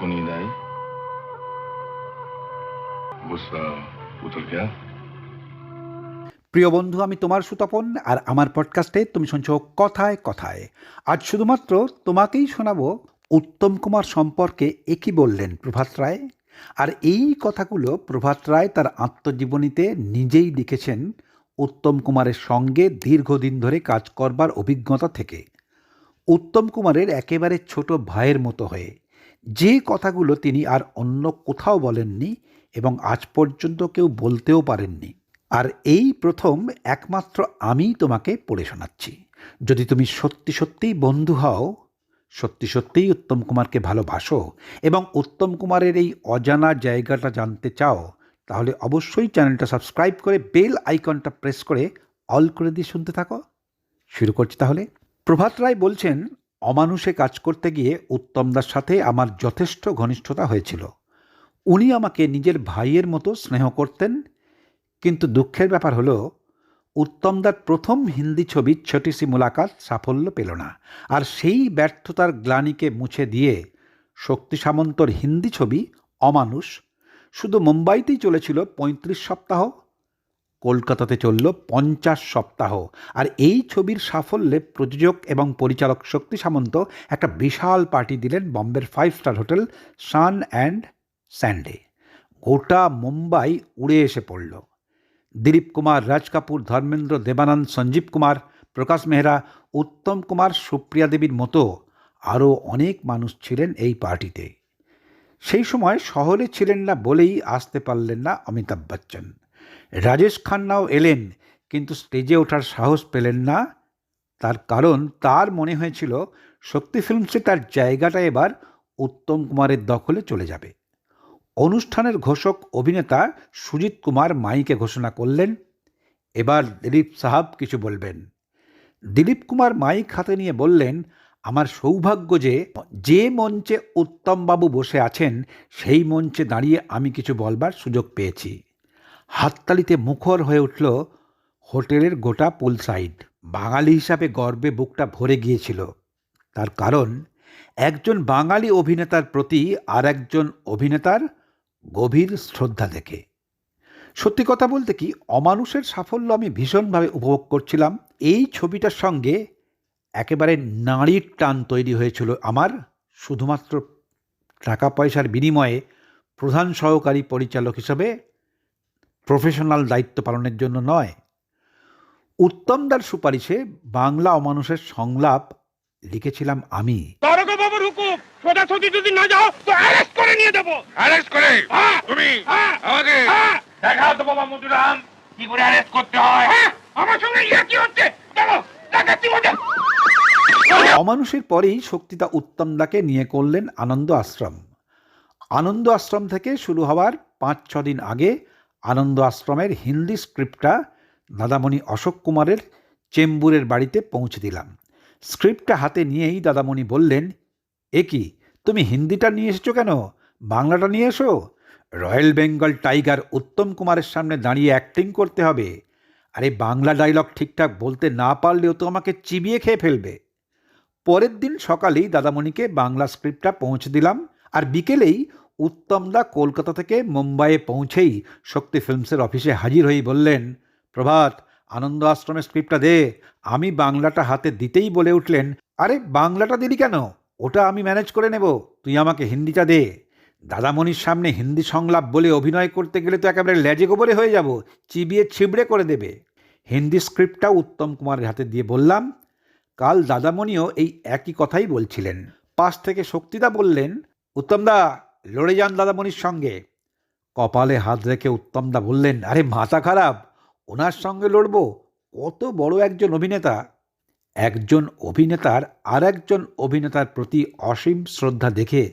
Kunilay. Gusto, প্রিয় বন্ধু আমি তোমার সুতপন আর আমার পডকাস্টে তুমি শুনছ কথায় কথায়। আজ শুধুমাত্র তোমাকেই শোনাবো উত্তম কুমার সম্পর্কে একই বললেন প্রভাত রায়? আর এই কথাগুলো প্রভাত রায় তার আত্মজীবনীতে নিজেই লিখেছেন উত্তম কুমারের সঙ্গে দীর্ঘদিন ধরে কাজ করবার অভিজ্ঞতা থেকে। উত্তম কুমারের একেবারে ছোট ভাইয়ের মতো হয়ে যে কথাগুলো তিনি আর অন্য কোথাও বলেননি এবং আজ পর্যন্ত কেউ বলতেও পারেননি। আর এই প্রথম একমাত্র আমিই তোমাকে পড়ে শোনাচ্ছি। যদি তুমি সত্যি সত্যিই বন্ধু হও, সত্যি সত্যিই উত্তম কুমারকে ভালোবাসো এবং উত্তম কুমারের এই অজানা জায়গাটা জানতে চাও, তাহলে অবশ্যই চ্যানেলটা সাবস্ক্রাইব করে বেল আইকনটা প্রেস করে অল করে দিয়ে শুনতে থাকো। শুরু করছি তাহলে। প্রভাত রায় বলছেন অমানুষে কাজ করতে গিয়ে উত্তমদার সাথে আমার যথেষ্ট ঘনিষ্ঠতা হয়েছিল। উনি আমাকে নিজের ভাইয়ের মতো স্নেহ করতেন, কিন্তু দুঃখের ব্যাপার হলো, উত্তমদার প্রথম হিন্দি ছবি ছোটি সি মুলাকাত সাফল্য পেল না, আর সেই ব্যর্থতার গ্লানিকে মুছে দিয়ে শক্তি সামন্তর হিন্দি ছবি অমানুষ শুধু মুম্বাইতেই চলেছিল পঁয়ত্রিশ সপ্তাহ কলকাতাতে চলল পঞ্চাশ সপ্তাহ। আর এই ছবির সাফল্যে প্রযোজক এবং পরিচালক শক্তি সামন্ত একটা বিশাল পার্টি দিলেন বম্বের five star hotel Sun and স্যান্ডে। গোটা মুম্বাই উড়ে এসে পড়ল। দিলীপ কুমার, রাজ কাপুর, ধর্মেন্দ্র দেবানন্দ, সঞ্জীব কুমার, প্রকাশ মেহরা, উত্তম কুমার, সুপ্রিয়া দেবীর মতো আরও অনেক মানুষ ছিলেন এই পার্টিতে। সেই সময় শহরে ছিলেন না বলেই আসতে পারলেন না অমিতাভ বচ্চন। রাজেশ খান্নাও এলেন, কিন্তু স্টেজে ওঠার সাহস পেলেন না। তার কারণ তার মনে হয়েছিল, শক্তি ফিল্মসে তার জায়গাটা এবার উত্তম কুমারের দখলে চলে যাবে। অনুষ্ঠানের ঘোষক অভিনেতা সুজিত কুমার মাইকে ঘোষণা করলেন। এবার দিলীপ সাহাব কিছু বলবেন। দিলীপ কুমার মাইক হাতে নিয়ে বললেন, আমার সৌভাগ্য যে যে মঞ্চে উত্তমবাবু বসে আছেন, সেই মঞ্চে দাঁড়িয়ে আমি কিছু বলবার সুযোগ পেয়েছি। হাততালিতে মুখর হয়ে উঠল হোটেলের গোটা পুল সাইড বাঙালি হিসাবে গর্বে বুকটা ভরে গিয়েছিল। তার কারণ, একজন বাঙালি অভিনেতার প্রতি আর একজন অভিনেতার গভীর শ্রদ্ধা দেখে সত্যি কথা বলতে কি, অমানুষের সাফল্য আমি ভীষণভাবে উপভোগ করছিলাম। এই ছবিটার সঙ্গে একেবারে নারীর টান তৈরি হয়েছিল আমার শুধুমাত্র টাকা পয়সার বিনিময়ে প্রধান সহকারী পরিচালক হিসেবে প্রফেশনাল দায়িত্ব পালনের জন্য নয়। উত্তমদার সুপারিশে বাংলা অমানুষের সংলাপ লিখেছিলাম আমি। দারোগা হুকুম সোজাসুজি যদি না যাও তো অ্যারেস্ট করে নিয়ে যাব। অ্যারেস্ট করে? হ্যাঁ, তুমি? হ্যাঁ, আমাকে? হ্যাঁ। দেখাও তো বাবা মধুরাম। কি করে অ্যারেস্ট করতে আমার সঙ্গে ইয়ে কি হচ্ছে? চলো দেখাচ্ছি মজা অমানুষের পরেই শক্তিদা উত্তমদাকে নিয়ে করলেন আনন্দ আশ্রম। আনন্দ আশ্রম থেকে শুরু হওয়ার পাঁচ ছ দিন আগে আনন্দ আশ্রমের হিন্দি স্ক্রিপ্টটা দাদামণি অশোক কুমারের চেম্বুরের বাড়িতে পৌঁছে দিলাম। স্ক্রিপ্টটা হাতে নিয়েই দাদামণি বললেন, এ কি, তুমি হিন্দিটা নিয়ে এসেছ কেন? বাংলাটা নিয়ে এসো। রয়্যাল বেঙ্গল টাইগার উত্তম কুমারের সামনে দাঁড়িয়ে অ্যাক্টিং করতে হবে। আরে, বাংলা ডায়লগ ঠিকঠাক বলতে না পারলেও তো আমাকে চিবিয়ে খেয়ে ফেলবে। পরের দিন সকালেই দাদামণিকে বাংলা স্ক্রিপ্টটা পৌঁছে দিলাম, আর বিকেলেই উত্তমদা কলকাতা থেকে মুম্বাইয়ে পৌঁছেই শক্তি ফিল্মসের অফিসে হাজির হয়ে বললেন, প্রভাত, আনন্দ আশ্রমের স্ক্রিপ্টটা দে। আমি বাংলাটা হাতে দিতেই বলে উঠলেন, আরে বাংলাটা দিলি কেন? ওটা আমি ম্যানেজ করে নেব। তুই আমাকে হিন্দিটা দে। দাদামণির সামনে হিন্দি সংলাপ বলে অভিনয় করতে গেলে তো একেবারে ল্যাজে গোবরে হয়ে যাব, চিবিয়ে ছিবড়ে করে দেবে। হিন্দি স্ক্রিপ্টটা উত্তম কুমারের হাতে দিয়ে বললাম, কাল দাদামণিও এই একই কথাই বলছিলেন। পাশ থেকে শক্তিদা বললেন উত্তমদা লড়ে যান দাদামণির সঙ্গে। কপালে হাত রেখে উত্তমদা বললেন, আরে, মাথা খারাপ। ওনার সঙ্গে লড়ব? কত বড় একজন অভিনেতা। একজন অভিনেতার আর একজন অভিনেতার প্রতি অসীম শ্রদ্ধা দেখে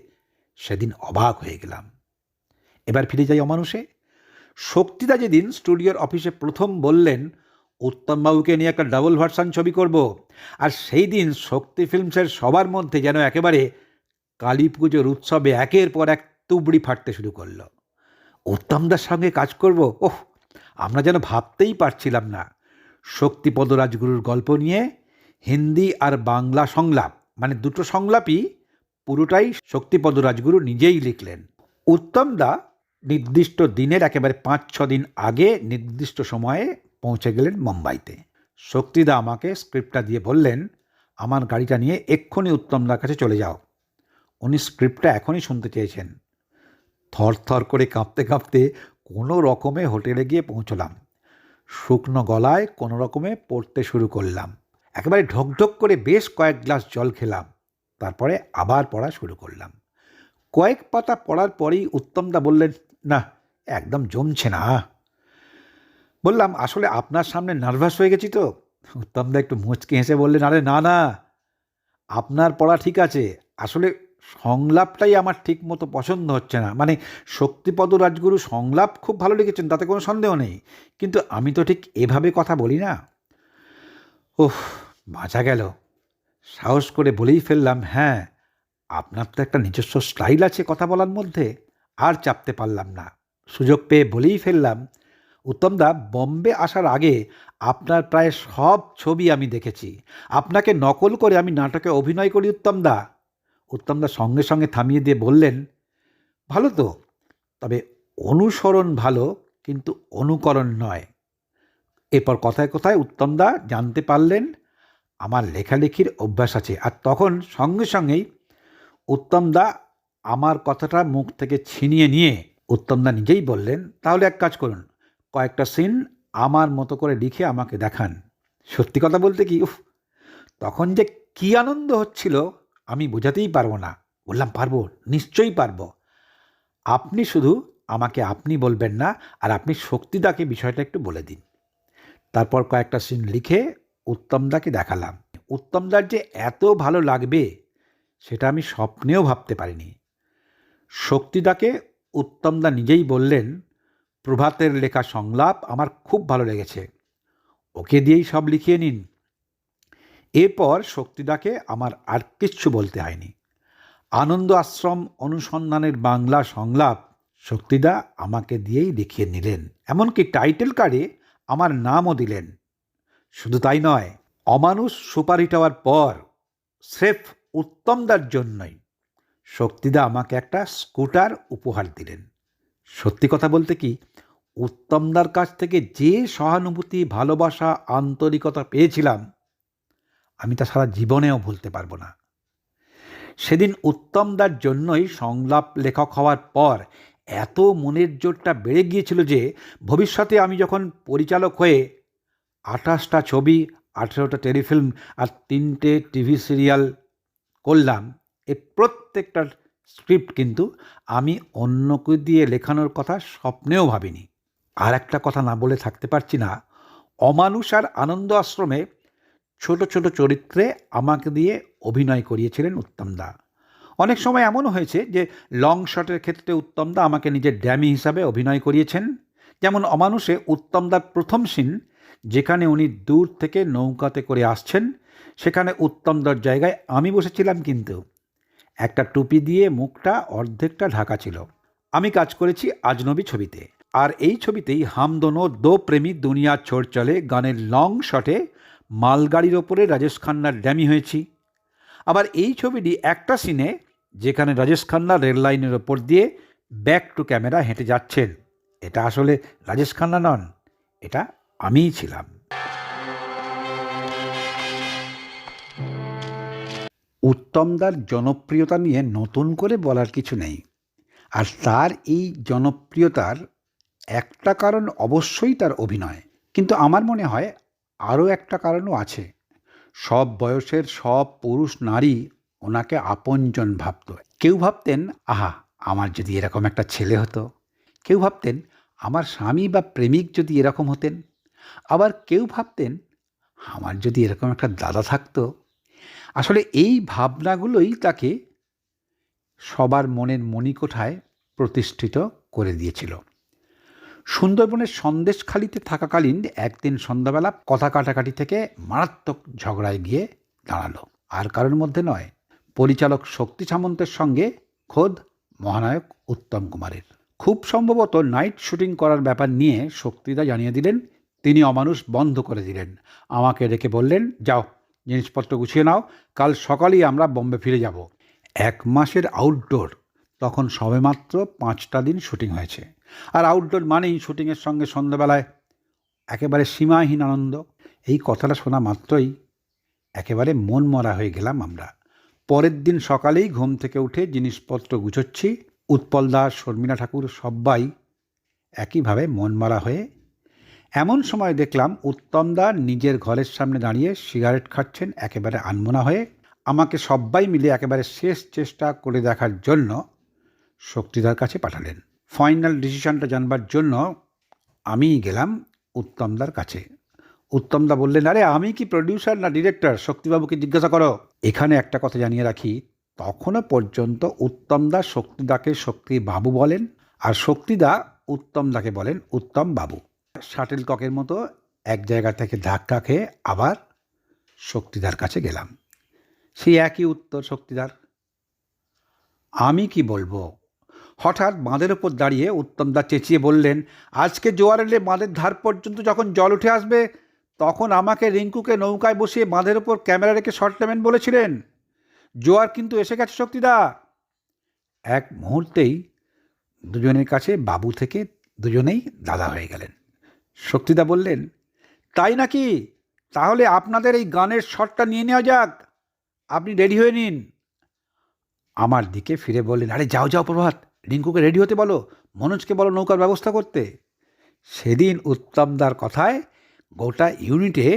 সেদিন অবাক হয়ে গেলাম। এবার ফিরে যাই অমানুষে। শক্তিদা যেদিন স্টুডিওর অফিসে প্রথম বললেন, উত্তমবাবুকে নিয়ে একটা ডাবল ভার্সান ছবি করব। আর সেই দিন শক্তি ফিল্মসের সবার মধ্যে যেন একেবারে কালী পুজোর উৎসবে একের পর এক তুবড়ি ফাটতে শুরু করল। উত্তমদার সঙ্গে কাজ করব? ওহ, আমরা যেন ভাবতেই পারছিলাম না। শক্তিপদ রাজগুরুর গল্প নিয়ে হিন্দি আর বাংলা সংলাপ মানে দুটো সংলাপই পুরোটাই শক্তিপদ রাজগুরু নিজেই লিখলেন। উত্তম দা নির্দিষ্ট দিনের একেবারে পাঁচ, ছ দিন আগে নির্দিষ্ট সময়ে পৌঁছে গেলেন মুম্বাইতে। শক্তিদা আমাকে স্ক্রিপ্টটা দিয়ে বললেন, আমার গাড়িটা নিয়ে এক্ষুনি উত্তমদার কাছে চলে যাও। উনি স্ক্রিপ্টটা এখনই শুনতে চেয়েছেন। থরথর করে কাঁপতে কাঁপতে কোনো রকমে হোটেলে গিয়ে পৌঁছলাম। শুকনো গলায় কোনো রকমে পড়তে শুরু করলাম। একেবারে ঢকঢক করে বেশ কয়েক গ্লাস জল খেলাম। তারপরে আবার পড়া শুরু করলাম। কয়েক পাতা পড়ার পরেই উত্তমদা বললেন, না, একদম জমছে না। বললাম, আসলে আপনার সামনে নার্ভাস হয়ে গেছি তো? উত্তমদা একটু মুচকে হেসে বললেন, আরে না না, আপনার পড়া ঠিক আছে। আসলে সংলাপটাই আমার ঠিক মতো পছন্দ হচ্ছে না। মানে শক্তিপদ রাজগুরু সংলাপ খুব ভালো লিখেছেন, তাতে কোনো সন্দেহ নেই। কিন্তু আমি তো ঠিক এভাবে কথা বলি না। ওহ বাঁচা গেল। সাহস করে বলেই ফেললাম হ্যাঁ আপনার তো একটা নিজস্ব স্টাইল আছে কথা বলার মধ্যে, আর চাপতে পারলাম না। সুযোগ পেয়ে বলেই ফেললাম, উত্তমদা, বম্বে আসার আগে আপনার প্রায় সব ছবি আমি দেখেছি। আপনাকে নকল করে আমি নাটকে অভিনয় করি, উত্তমদা। উত্তমদা সঙ্গে সঙ্গে থামিয়ে দিয়ে বললেন, ভালো তো, তবে অনুসরণ ভালো কিন্তু অনুকরণ নয়। এরপর কথায় কথায় উত্তমদা জানতে পারলেন, আমার লেখালেখির অভ্যাস আছে। আর তখন সঙ্গে সঙ্গেই উত্তমদা আমার কথাটা মুখ থেকে ছিনিয়ে নিয়ে উত্তমদা নিজেই বললেন, তাহলে এক কাজ করুন, কয়েকটা সিন আমার মতো করে লিখে আমাকে দেখান। সত্যি কথা বলতে কি, উফ, তখন যে কী আনন্দ হচ্ছিল! আমি বোঝাতেই পারব না। বললাম, পারব, নিশ্চয়ই পারব। আপনি শুধু আমাকে আপনি বলবেন না, আর আপনি শক্তিদাকে বিষয়টা একটু বলে দিন। তারপর কয়েকটা সিন লিখে উত্তমদাকে দেখালাম। উত্তমদার যে এত ভালো লাগবে, সেটা আমি স্বপ্নেও ভাবতে পারিনি। শক্তিদাকে উত্তমদা নিজেই বললেন, প্রভাতের লেখা সংলাপ আমার খুব ভালো লেগেছে। ওকে দিয়েই সব লিখিয়ে নিন। এরপর শক্তিদাকে আমার আর কিচ্ছু বলতে হয়নি। আনন্দ আশ্রম অনুসন্ধানের বাংলা সংলাপ শক্তিদা আমাকে দিয়েই লিখিয়ে নিলেন, এমনকি টাইটেল কার্ডে আমার নামও দিলেন। শুধু তাই নয়, অমানুষ সুপারিট হওয়ার পর স্রেফ উত্তমদার জন্যই শক্তিদা আমাকে একটা স্কুটার উপহার দিলেন। সত্যি কথা বলতে কি, উত্তমদার কাছ থেকে যে সহানুভূতি, ভালোবাসা, আন্তরিকতা পেয়েছিলাম আমি তা সারা জীবনেও ভুলতে পারব না। সেদিন উত্তমদার জন্যই সংলাপ লেখক হওয়ার পর এত মনের জোরটা বেড়ে গিয়েছিল যে ভবিষ্যতে আমি যখন পরিচালক হয়ে আঠাশটা ছবি, আঠেরোটা টেলিফিল্ম আর তিনটে টিভি সিরিয়াল করলাম, এ প্রত্যেকটার স্ক্রিপ্ট কিন্তু আমি অন্যকে দিয়ে লেখানোর কথা স্বপ্নেও ভাবিনি। আর একটা কথা না বলে থাকতে পারছি না, অমানুষ আর আনন্দ আশ্রমে ছোট ছোট চরিত্রে আমাকে দিয়ে অভিনয় করিয়েছিলেন উত্তমদা অনেক সময় এমনও হয়েছে যে লং শটের ক্ষেত্রে উত্তমদা আমাকে নিজের ড্যামি হিসাবে অভিনয় করিয়েছেন। যেমন অমানুষে উত্তমদার প্রথম সিন যেখানে উনি দূর থেকে নৌকাতে করে আসছেন, সেখানে উত্তমদার জায়গায় আমি বসেছিলাম কিন্তু। একটা টুপি দিয়ে মুখটা অর্ধেকটা ঢাকা ছিল। আমি কাজ করেছি আজনবী ছবিতে। আর এই ছবিতেই হামদোনো দো প্রেমী দুনিয়া ছোড় চলে গানের লং শটে মালগাড়ির ওপরে রাজেশ খান্নার ড্যামি হয়েছি। আবার এই ছবিটি একটা সিনে যেখানে রাজেশ খান্না রেল লাইনের ওপর দিয়ে ব্যাক টু ক্যামেরা হেঁটে যাচ্ছেন। এটা আসলে রাজেশ খান্না নন, এটা আমিই ছিলাম। উত্তমদার জনপ্রিয়তা নিয়ে নতুন করে বলার কিছু নেই। আর তার এই জনপ্রিয়তার একটা কারণ অবশ্যই তার অভিনয়। কিন্তু আমার মনে হয় আরও একটা কারণও আছে। সব বয়সের সব পুরুষ নারী ওনাকে আপনজন ভাবত। কেউ ভাবতেন, আহা, আমার যদি এরকম একটা ছেলে হতো। কেউ ভাবতেন, আমার স্বামী বা প্রেমিক যদি এরকম হতেন। আবার কেউ ভাবতেন, আমার যদি এরকম একটা দাদা থাকতো। আসলে এই ভাবনাগুলোই তাকে সবার মনের মণিকোঠায় প্রতিষ্ঠিত করে দিয়েছিল। সুন্দরবনের সন্দেশখালিতে থাকাকালীন একদিন সন্ধ্যাবেলা কথা কাটাকাটি থেকে মারাত্মক ঝগড়ায় গিয়ে দাঁড়াল। আর কারোর মধ্যে নয়। পরিচালক শক্তি সামন্তের সঙ্গে খোদ মহানায়ক উত্তম কুমারের। খুব সম্ভবত নাইট শুটিং করার ব্যাপার নিয়ে শক্তিদা জানিয়ে দিলেন, তিনি অমানুষ বন্ধ করে দিলেন। আমাকে রেখে বললেন, যাও, জিনিসপত্র গুছিয়ে নাও, কাল সকালেই আমরা বম্বে ফিরে যাব। এক মাসের আউটডোর। তখন সবেমাত্র পাঁচটা দিন শুটিং হয়েছে। আর আউটডোর মানেই শুটিংয়ের সঙ্গে সন্ধ্যাবেলায় একেবারে সীমাহীন আনন্দ। এই কথাটা শোনা মাত্রই একেবারে মন মরা হয়ে গেলাম আমরা। পরের দিন সকালেই ঘুম থেকে উঠে জিনিসপত্র গুছোচ্ছি। উৎপল দাস শর্মিলা ঠাকুর সবাই একইভাবে মন মারা হয়ে এমন সময় দেখলাম উত্তমদা নিজের ঘরের সামনে দাঁড়িয়ে সিগারেট খাচ্ছেন, একেবারে আনমনা হয়ে। আমাকে সবাই মিলে একেবারে শেষ চেষ্টা করে দেখার জন্য শক্তিদার কাছে পাঠালেন। ফাইনাল ডিসিশনটা জানবার জন্য আমি গেলাম উত্তমদার কাছে। উত্তমদা বললেন, আরে, আমি কি প্রডিউসার না ডিরেক্টর শক্তিবাবুকে জিজ্ঞাসা করো। এখানে একটা কথা জানিয়ে রাখি, তখনও পর্যন্ত উত্তমদা শক্তিদাকে শক্তি বাবু বলেন আর শক্তিদা উত্তমদাকে বলেন উত্তম বাবু শাটেল ককের মতো এক জায়গা থেকে ধাক্কা খেয়ে আবার শক্তিদার কাছে গেলাম। সেই একই উত্তর শক্তিদার, আমি কি বলব? হঠাৎ বাঁধের ওপর দাঁড়িয়ে উত্তমদা চেঁচিয়ে বললেন, আজকে জোয়ার এলে বাঁধের ধার পর্যন্ত যখন জল উঠে আসবে, তখন আমাকে রিঙ্কুকে নৌকায় বসিয়ে বাঁধের ওপর ক্যামেরা রেখে শর্ট নেবেন বলেছিলেন। জোয়ার কিন্তু এসে গেছে, শক্তিদা এক মুহূর্তেই দুজনের কাছে বাবু থেকে দুজনেই দাদা হয়ে গেলেন। শক্তিদা বললেন, তাই নাকি? তাহলে আপনাদের এই গানের শটটা নিয়ে নেওয়া যাক। আপনি রেডি হয়ে নিন আমার দিকে ফিরে বললেন, আরে যাও যাও প্রভাত। রিঙ্কুকে রেডি হতে বলো, মনোজকে বলো নৌকার ব্যবস্থা করতে। সেদিন উত্তমদার কথায় গোটা ইউনিটে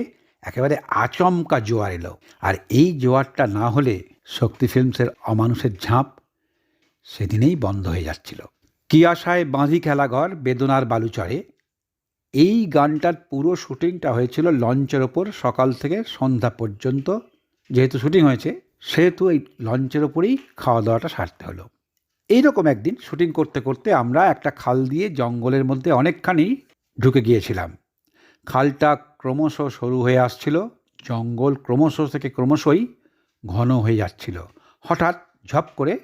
একেবারে আচমকা জোয়ার এলো, আর এই জোয়ারটা না হলে শক্তি ফিল্মসের অমানুষের ঝাঁপ সেদিনেই বন্ধ হয়ে যাচ্ছিল। কি আশায় বাঁধি খেলাঘর বেদনার বালুচরে? এই গানটার পুরো শুটিংটা হয়েছিল লঞ্চের ওপর সকাল থেকে সন্ধ্যা পর্যন্ত। যেহেতু শুটিং হয়েছে, সেহেতু এই লঞ্চের ওপরেই খাওয়া দাওয়াটা সারতে হলো। এইরকম একদিন শুটিং করতে করতে আমরা একটা খাল দিয়ে জঙ্গলের মধ্যে অনেকখানি ঢুকে গিয়েছিলাম। খালটা ক্রমশ সরু হয়ে আসছিল, জঙ্গল ক্রমশ থেকে ক্রমশই ঘন হয়ে যাচ্ছিল। হঠাৎ ঝপ করে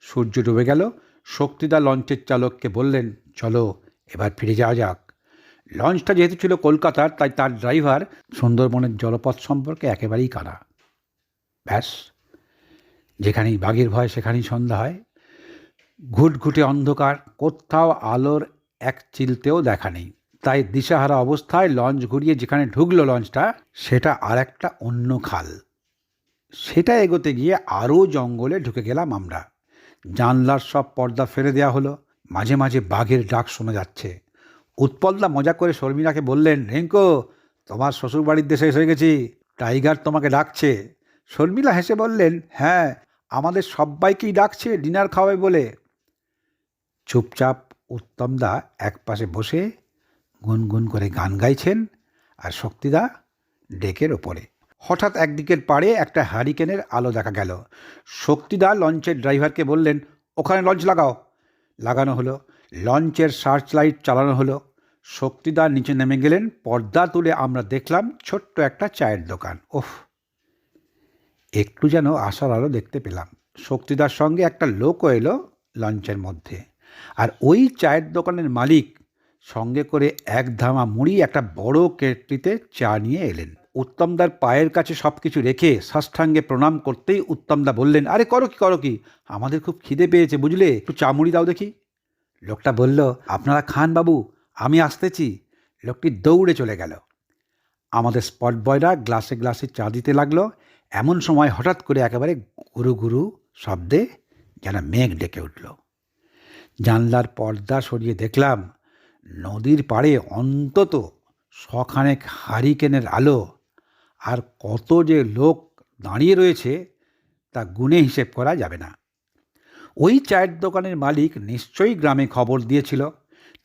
সূর্য ডুবে গেল, শক্তিদা লঞ্চের চালককে বললেন, চলো, এবার ফিরে যাওয়া যাক। লঞ্চটা যেহেতু ছিল কলকাতার, তাই তার ড্রাইভার সুন্দরবনের জলপথ সম্পর্কে একেবারেই কানা। ব্যাস, যেখানেই বাঘের ভয়, সেখানেই সন্ধ্যা হয়। ঘুটঘুটে অন্ধকার, কোথাও আলোর এক চিলতেও দেখা নেই। তাই দিশাহারা অবস্থায় লঞ্চ ঘুরিয়ে যেখানে ঢুকলো লঞ্চটা, সেটা আর একটা অন্য খাল। সেটা এগোতে গিয়ে আরও জঙ্গলে ঢুকে গেলাম আমরা। জানলার সব পর্দা ফেলে দেওয়া হলো। মাঝে মাঝে বাঘের ডাক শোনা যাচ্ছে। উৎপলদা মজা করে শর্মিলাকে বললেন, রিঙ্কো, তোমার শ্বশুরবাড়ির দেশে এসে গেছি। টাইগার তোমাকে ডাকছে। শর্মিলা হেসে বললেন হ্যাঁ আমাদের সবাইকেই ডাকছে, ডিনার খাওয়াবে বলে। চুপচাপ উত্তমদা এক পাশে বসে গুনগুন করে গান গাইছেন আর শক্তিদা ডেকের ওপরে। হঠাৎ একদিকের পাড়ে একটা হারিকেনের আলো দেখা গেল। শক্তিদা লঞ্চের ড্রাইভারকে বললেন, ওখানে লঞ্চ লাগাও। লাগানো হলো। লঞ্চের সার্চ লাইট চালানো হলো। শক্তিদা নিচে নেমে গেলেন। পর্দা তুলে আমরা দেখলাম ছোট্ট একটা চায়ের দোকান। ওফ! একটু যেন আশার আলো দেখতে পেলাম। শক্তিদার সঙ্গে একটা লোকও এলো লঞ্চের মধ্যে। আর ওই চায়ের দোকানের মালিক সঙ্গে করে এক ধামা মুড়ি, একটা বড় কেটলিতে চা নিয়ে এলেন। উত্তমদার পায়ের কাছে সব কিছু রেখে সাষ্টাঙ্গে প্রণাম করতেই উত্তমদা বললেন, আরে করো কি করো কি? আমাদের খুব খিদে পেয়েছে, বুঝলে? একটু চা মুড়ি দাও দেখি। লোকটা বলল, আপনারা খান বাবু, আমি আসতেছি। লোকটি দৌড়ে চলে গেল। আমাদের স্পট বয়রা গ্লাসে গ্লাসে চা দিতে লাগল। এমন সময় হঠাৎ করে একেবারে গুরু গুরু শব্দে যেন মেঘ ডেকে উঠল। জানলার পর্দা সরিয়ে দেখলাম নদীর পাড়ে অন্তত শখানেক হারিকেনের আলো। আর কত যে লোক দাঁড়িয়ে রয়েছে তা গুণে হিসেব করা যাবে না। ওই চায়ের দোকানের মালিক নিশ্চয়ই গ্রামে খবর দিয়েছিল।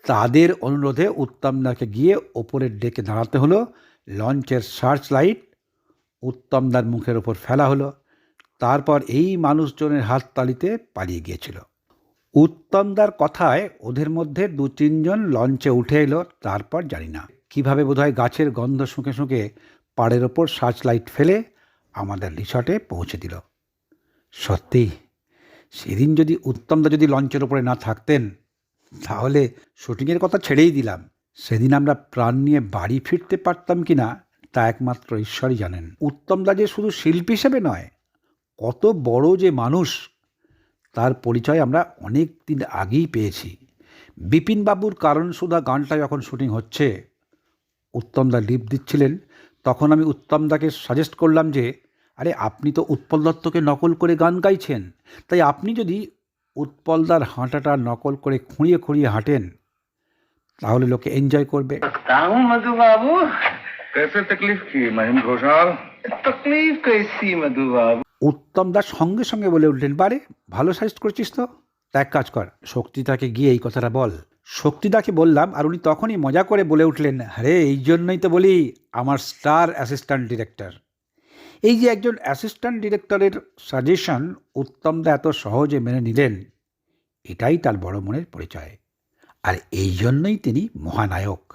তাদের অনুরোধে উত্তমদাকে গিয়ে ওপরের ডেকে দাঁড়াতে হলো। লঞ্চের সার্চ লাইট উত্তমদার মুখের ওপর ফেলা হলো। তারপর এই মানুষজনের হাততালিতে পালিয়ে গিয়েছিল। উত্তমদার কথায় ওদের মধ্যে দু তিনজন লঞ্চে উঠে এলো, তারপর জানি না কীভাবে বোধহয় গাছের গন্ধ শুঁকে শুঁকে পাড়ের ওপর সার্চ লাইট ফেলে আমাদের রিসর্টে পৌঁছে দিল। সত্যি, সেদিন যদি উত্তমদা যদি লঞ্চের ওপরে না থাকতেন, তাহলে শুটিংয়ের কথা ছেড়েই দিলাম। সেদিন আমরা প্রাণ নিয়ে বাড়ি ফিরতে পারতাম কি না তা একমাত্র ঈশ্বরই জানেন। উত্তমদা যে শুধু শিল্পী হিসেবে নয়, কত বড় যে মানুষ তার পরিচয় আমরা অনেক দিন আগেই পেয়েছি বিপিনবাবুর কারণ সুধা গানটা যখন শুটিং হচ্ছে উত্তমদা লিপ দিচ্ছিলেন তখন আমি উত্তমদাকে সাজেস্ট করলাম যে আরে আপনি তো উৎপল দত্তকে নকল করে গান গাইছেন তাই আপনি যদি উৎপলদার হাঁটাটা নকল করে খুঁড়িয়ে খুঁড়িয়ে হাঁটেন তাহলে লোকে এনজয় করবে सकता हूँ मधु बाबू कैसे तकलीफ की महिम घोषाल तकलीफ कैसी मधु बाबू উত্তম দাস সঙ্গে সঙ্গে বলে উঠলেন, বারে, ভালো সাজেস্ট করেছিস তো। তা এক কাজ কর শক্তিদাকে গিয়ে এই কথাটা বল। শক্তিদাকে বললাম, আর উনি তখনই মজা করে বলে উঠলেন, আরে, এই জন্যই তো বলি, আমার স্টার অ্যাসিস্ট্যান্ট ডিরেক্টর। এই যে একজন অ্যাসিস্ট্যান্ট ডিরেক্টরের সাজেশন উত্তমদা এত সহজে মেনে নিলেন, এটাই তার বড় মনের পরিচয়। আর এই জন্যই তিনি মহানায়ক।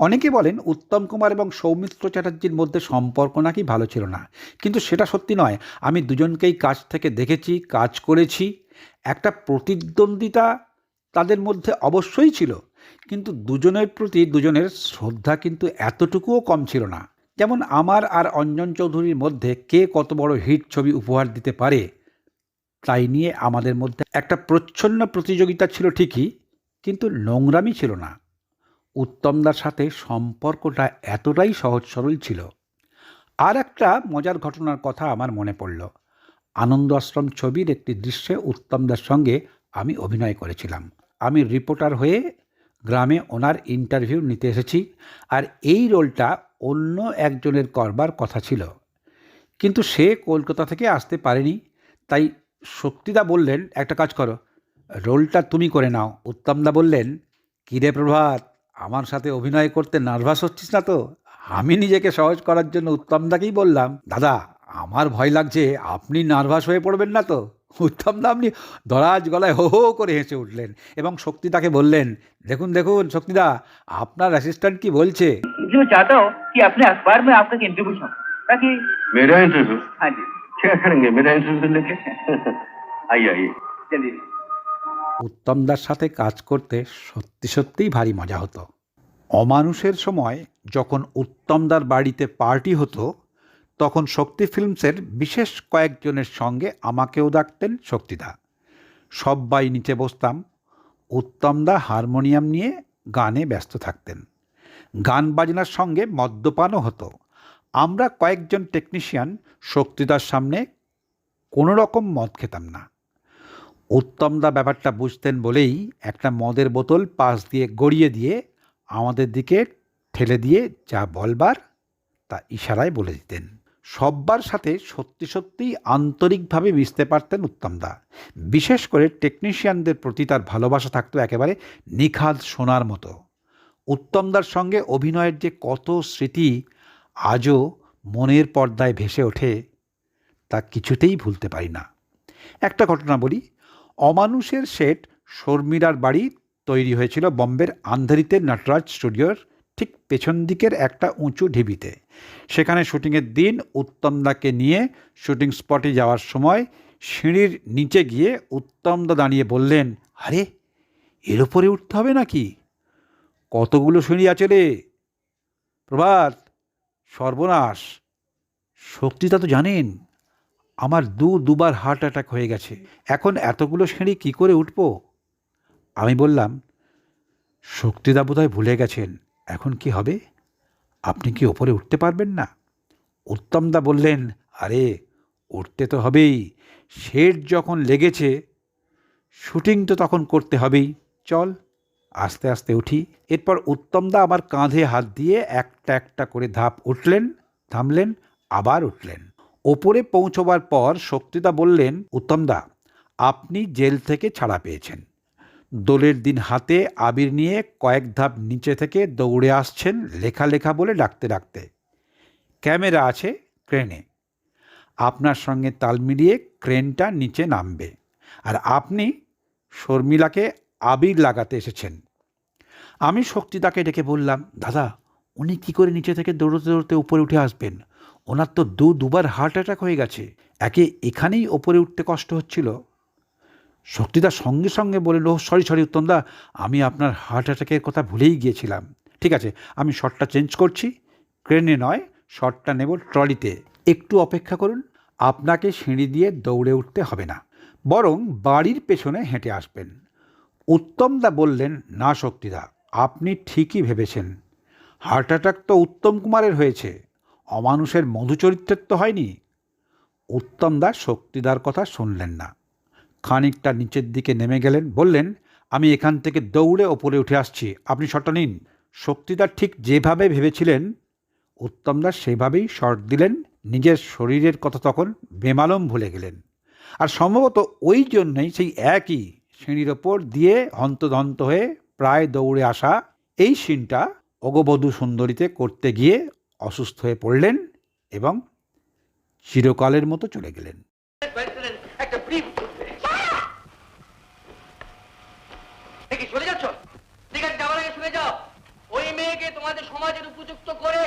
অনেকে বলেন উত্তম কুমার এবং সৌমিত্র চ্যাটার্জির মধ্যে সম্পর্ক নাকি ভালো ছিল না। কিন্তু সেটা সত্যি নয়। আমি দুজনকেই কাজ থেকে দেখেছি, কাজ করেছি। একটা প্রতিদ্বন্দ্বিতা তাদের মধ্যে অবশ্যই ছিল। কিন্তু দুজনের প্রতি, দুজনের শ্রদ্ধা কিন্তু এতটুকুও কম ছিল না। যেমন আমার আর অঞ্জন চৌধুরীর মধ্যে কে কত বড় হিট ছবি উপহার দিতে পারে, তাই নিয়ে আমাদের মধ্যে একটা প্রচ্ছন্ন প্রতিযোগিতা ছিল ঠিকই, কিন্তু নোংরামি ছিল না। উত্তমদার সাথে সম্পর্কটা এতটাই সহজ সরল ছিল। আর একটা মজার ঘটনার কথা আমার মনে পড়ল। আনন্দ আশ্রম ছবির একটি দৃশ্যে উত্তমদার সঙ্গে আমি অভিনয় করেছিলাম। আমি রিপোর্টার হয়ে গ্রামে ওনার ইন্টারভিউ নিতে এসেছি আর এই রোলটা অন্য একজনের করবার কথা ছিল। কিন্তু সে কলকাতা থেকে আসতে পারেনি। তাই শক্তিদা বললেন, একটা কাজ করো, রোলটা তুমি করে নাও। উত্তমদা বললেন কিরে প্রভাত? আমার সাথে অভিনয় করতে নার্ভাস হচ্ছিস না তো আমি নিজেকে সহজ করার জন্য উত্তমদাকেই বললাম দাদা আমার ভয় লাগছে আপনি নার্ভাস হয়ে পড়বেন না তো উত্তমদা আপনি দরাজ গলায় হো হো করে হেসে উঠলেন এবং শক্তিদাকে বললেন দেখুন দেখুন শক্তিদা আপনার অ্যাসিস্ট্যান্ট কি বলছে इसलिए मैं चाहता हूँ कि अपने अखबार में आपका एक इंटरव्यू छापूं ताकि मेरा इंटरव्यू हाँ जी क्या करेंगे मेरा इंटरव्यू लेके आइए आइए चलिए উত্তমদার সাথে কাজ করতে সত্যি সত্যিই ভারী মজা হতো অমানুষের সময় যখন উত্তমদার বাড়িতে পার্টি হতো, তখন শক্তি ফিল্মসের বিশেষ কয়েকজনের সঙ্গে আমাকেও ডাকতেন শক্তিদা। সবাই নিচে বসতাম। উত্তমদা হারমোনিয়াম নিয়ে গানে ব্যস্ত থাকতেন। গান বাজনার সঙ্গে মদ্যপানও হতো। আমরা কয়েকজন টেকনিশিয়ান শক্তিদার সামনে কোনো রকম মদ খেতাম না। উত্তমদা ব্যাপারটা বুঝতেন বলেই একটা মদের বোতল পাশ দিয়ে গড়িয়ে দিয়ে আমাদের দিকে ঠেলে দিয়ে যা বলবার, তা ইশারায় বলে দিতেন। সব্বার সাথে সত্যি সত্যিই আন্তরিকভাবে মিশতে পারতেন উত্তমদা। বিশেষ করে টেকনিশিয়ানদের প্রতি তার ভালোবাসা থাকতো একেবারে নিখাদ সোনার মতো। উত্তমদার সঙ্গে অভিনয়ের যে কত স্মৃতি আজও মনের পর্দায় ভেসে ওঠে, তা কিছুতেই ভুলতে পারি না। একটা ঘটনা বলি। অমানুষের সেট শর্মিলার বাড়ি তৈরি হয়েছিল বম্বের আন্ধারিতে নটরাজ স্টুডিওর ঠিক পেছন দিকের একটা উঁচু ঢিবিতে। সেখানে শুটিংয়ের দিন উত্তমদাকে নিয়ে শুটিং স্পটে যাওয়ার সময় সিঁড়ির নিচে গিয়ে উত্তমদা দাঁড়িয়ে বললেন, আরে, এর ওপরে উঠতে হবে নাকি? কতগুলো সিঁড়ি আছে রে? প্রভাত, সর্বনাশ। শক্তিটা তো জানেন, আমার দু দুবার হার্ট অ্যাটাক হয়ে গেছে। এখন এতগুলো সিঁড়ি কী করে উঠব? আমি বললাম শক্তিদা বোধহয় ভুলে গেছেন, এখন কি হবে? আপনি কি ওপরে উঠতে পারবেন না? উত্তমদা বললেন, আরে, উঠতে তো হবেই। শেড যখন লেগেছে, শুটিং তো তখন করতে হবেই। চল, আস্তে আস্তে উঠি। এরপর উত্তমদা আমার কাঁধে হাত দিয়ে একটা একটা করে ধাপ উঠলেন, থামলেন, আবার উঠলেন। ওপরে পৌঁছবার পর শক্তিদা বললেন, উত্তমদা, আপনি জেল থেকে ছাড়া পেয়েছেন। দোলের দিন হাতে আবির নিয়ে কয়েক ধাপ নিচে থেকে দৌড়ে আসছেন লেখা লেখা বলে ডাকতে ডাকতে। ক্যামেরা আছে ক্রেনে। আপনার সঙ্গে তাল মিলিয়ে ক্রেনটা নিচে নামবে। আর আপনি শর্মিলাকে আবির লাগাতে এসেছেন। আমি শক্তিদাকে ডেকে বললাম, দাদা, উনি কী করে নিচে থেকে দৌড়তে দৌড়তে উপরে উঠে আসবেন? ওনার তো দু দুবার হার্ট অ্যাটাক হয়ে গেছে। একে এখানেই ওপরে উঠতে কষ্ট হচ্ছিল। শক্তিদা সঙ্গে সঙ্গে বললেন ও সরি সরি, উত্তমদা, আমি আপনার হার্ট অ্যাটাকের কথা ভুলেই গিয়েছিলাম। ঠিক আছে, আমি শটটা চেঞ্জ করছি। ক্রেনে নয় শটটা নেব ট্রলিতে একটু অপেক্ষা করুন, আপনাকে সিঁড়ি দিয়ে দৌড়ে উঠতে হবে না। বরং বাড়ির পেছনে হেঁটে আসবেন। উত্তমদা বললেন, না শক্তিদা, আপনি ঠিকই ভেবেছেন। হার্ট অ্যাটাক তো উত্তম কুমারের হয়েছে। অমানুষের মধুচরিত্রের তো হয়নি। উত্তমদা শক্তিদার কথা শুনলেন না। খানিকটা নিচের দিকে নেমে গেলেন, বললেন, আমি এখান থেকে দৌড়ে ওপরে উঠে আসছি। আপনি শটটা নিন। শক্তিদার ঠিক যেভাবে ভেবেছিলেন, উত্তমদা সেভাবেই শট দিলেন, নিজের শরীরের কথা তখন বেমালম ভুলে গেলেন। আর সম্ভবত ওই জন্যই সেই একই সিঁড়ির ওপর দিয়ে হন্তদন্ত হয়ে প্রায় দৌড়ে আসা এই সিনটা অগবধূ সুন্দরীতে করতে গিয়ে অসুস্থ হয়ে পড়লেন এবং চিরকালের মতো চলে গেলেন একটা ব্রিফ করতে দেখি চলে যাচ্ছ ঠিক আছে যাওয়ার আগে শুনে যাও ওই মেয়েকে তোমাদের সমাজের উপযুক্ত করে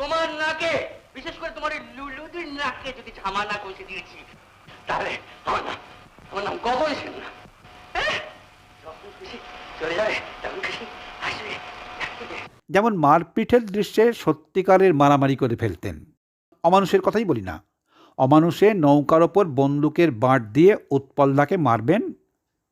তোমার নাকে বিশেষ করে তোমার এই লুলুদির নাকে যদি ঝামা না কষে দিয়েছি। তাহলে আমার নাম আমার নাম গগন সেন না। হ্যাঁ? চলে যাবে তখন খুশি আসবে। যেমন মারপিঠের দৃশ্যে সত্যিকারের মারামারি করে ফেলতেন। অমানুষের কথাই বলি না। অমানুষে নৌকার ওপর বন্দুকের বাঁট দিয়ে উৎপলদাকে মারবেন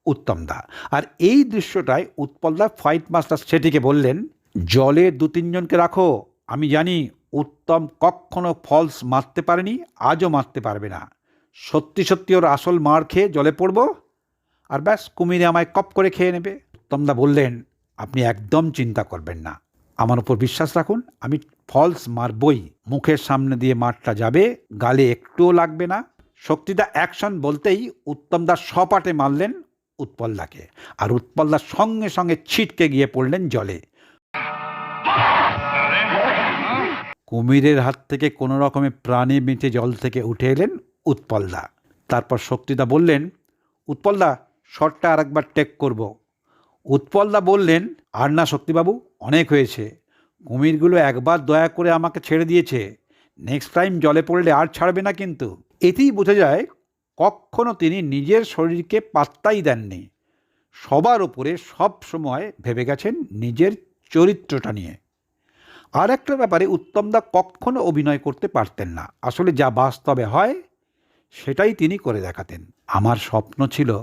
উত্তমদা আর এই দৃশ্যটায় উৎপলদা ফাইট মাস্টার সেটিকে বললেন, জলে দু তিনজনকে রাখো, আমি জানি উত্তম কখনো ফলস মারতে পারেনি, আজও মারতে পারবে না। সত্যি সত্যি ওর আসল মার খেয়ে জলে পড়ব আর ব্যাস, কুমিরে আমায় কপ করে খেয়ে নেবে। উত্তমদা বললেন, আপনি একদম চিন্তা করবেন না। আমার উপর বিশ্বাস রাখুন, আমি ফলস মারবই। মুখের সামনে দিয়ে মারটা যাবে, গালে একটুও লাগবে না। শক্তিদা অ্যাকশন বলতেই উত্তমদা সপাটে মারলেন উৎপলদাকে। আর উৎপলদার সঙ্গে সঙ্গে ছিটকে গিয়ে পড়লেন জলে। কুমিরের হাত থেকে কোনো রকমে প্রাণে বেঁচে জল থেকে উঠে এলেন উৎপলদা। তারপর শক্তিদা বললেন, উৎপলদা, শটটা আর একবার টেক করব। উৎপলদা বললেন আর না শক্তিবাবু, অনেক হয়েছে। কুমিরগুলো একবার দয়া করে আমাকে ছেড়ে দিয়েছে। নেক্সট টাইম জলে পড়লে আর ছাড়বে না কিন্তু। এতেই বোঝা যায়, কখনো তিনি নিজের শরীরকে পাত্তাই দেননি। সবার উপরে সব সময় ভেবে গেছেন নিজের চরিত্রটা নিয়ে। আর একটা ব্যাপারে উত্তমদা কখনো অভিনয় করতে পারতেন না। আসলে যা বাস্তবে হয়, সেটাই তিনি করে দেখাতেন। আমার স্বপ্ন ছিল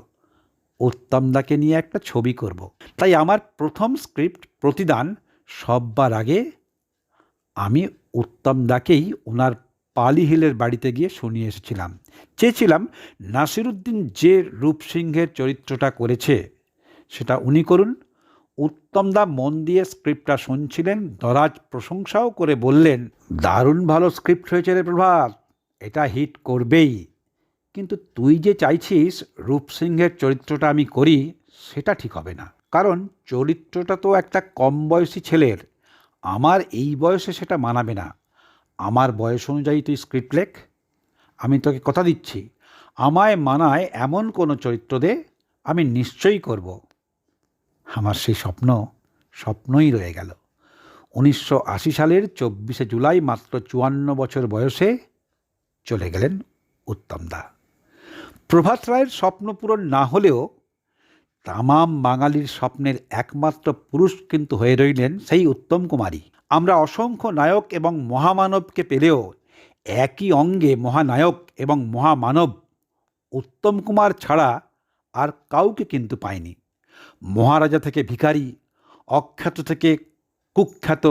উত্তমদাকে নিয়ে একটা ছবি করব। তাই আমার প্রথম স্ক্রিপ্ট প্রতিদান সববার আগে আমি উত্তমদাকেই ওনার পালি হিলের বাড়িতে গিয়ে শুনিয়ে এসেছিলাম। চেয়েছিলাম নাসিরুদ্দিন যে রূপসিংহের চরিত্রটা করেছে, সেটা উনি করুন উত্তমদা মন দিয়ে স্ক্রিপ্টটা শুনছিলেন, দরাজ প্রশংসাও করে বললেন, দারুণ ভালো স্ক্রিপ্ট হয়েছে রে প্রভাত, এটা হিট করবেই। কিন্তু তুই যে চাইছিস রূপসিংহের চরিত্রটা আমি করি, সেটা ঠিক হবে না। কারণ চরিত্রটা তো একটা কম বয়সী ছেলের, আমার এই বয়সে সেটা মানাবে না। আমার বয়স অনুযায়ী তুই স্ক্রিপ্ট লেখ। আমি তোকে কথা দিচ্ছি, আমায় মানায় এমন কোনো চরিত্র দে, আমি নিশ্চয়ই করব। আমার সেই স্বপ্ন, স্বপ্নই রয়ে গেল। উনিশশো আশি সালের চব্বিশে জুলাই মাত্র চুয়ান্ন বছর বয়সে চলে গেলেন উত্তমদা প্রভাত রায়ের স্বপ্ন পূরণ না হলেও তামাম বাঙালির স্বপ্নের একমাত্র পুরুষ কিন্তু হয়ে রইলেন সেই উত্তম কুমারী। আমরা অসংখ্য নায়ক এবং মহামানবকে পেলেও একই অঙ্গে মহানায়ক এবং মহামানব উত্তম কুমার ছাড়া আর কাউকে কিন্তু পায়নি মহারাজা থেকে ভিখারি, অখ্যাত থেকে কুখ্যাত,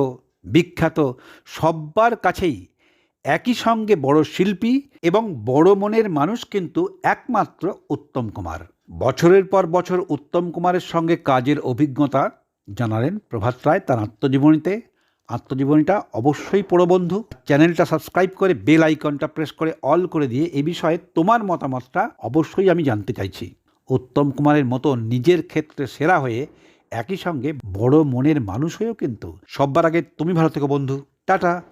বিখ্যাত, সব্বার কাছেই একই সঙ্গে বড় শিল্পী এবং বড় মনের মানুষ কিন্তু একমাত্র উত্তম কুমার। বছরের পর বছর উত্তম কুমারের সঙ্গে কাজের অভিজ্ঞতা জানালেন প্রভাত রায় তার আত্মজীবনীতে। আত্মজীবনীটা অবশ্যই পড়ো বন্ধু। চ্যানেলটা সাবস্ক্রাইব করে বেল আইকনটা প্রেস করে অল করে দিয়ে এ বিষয়ে তোমার মতামতটা অবশ্যই আমি জানতে চাইছি। উত্তম কুমারের মতো নিজের ক্ষেত্রে সেরা হয়ে একই সঙ্গে বড় মনের মানুষ হয়েও কিন্তু সব্বার আগে তুমি ভালো থেকো বন্ধু। টাটা।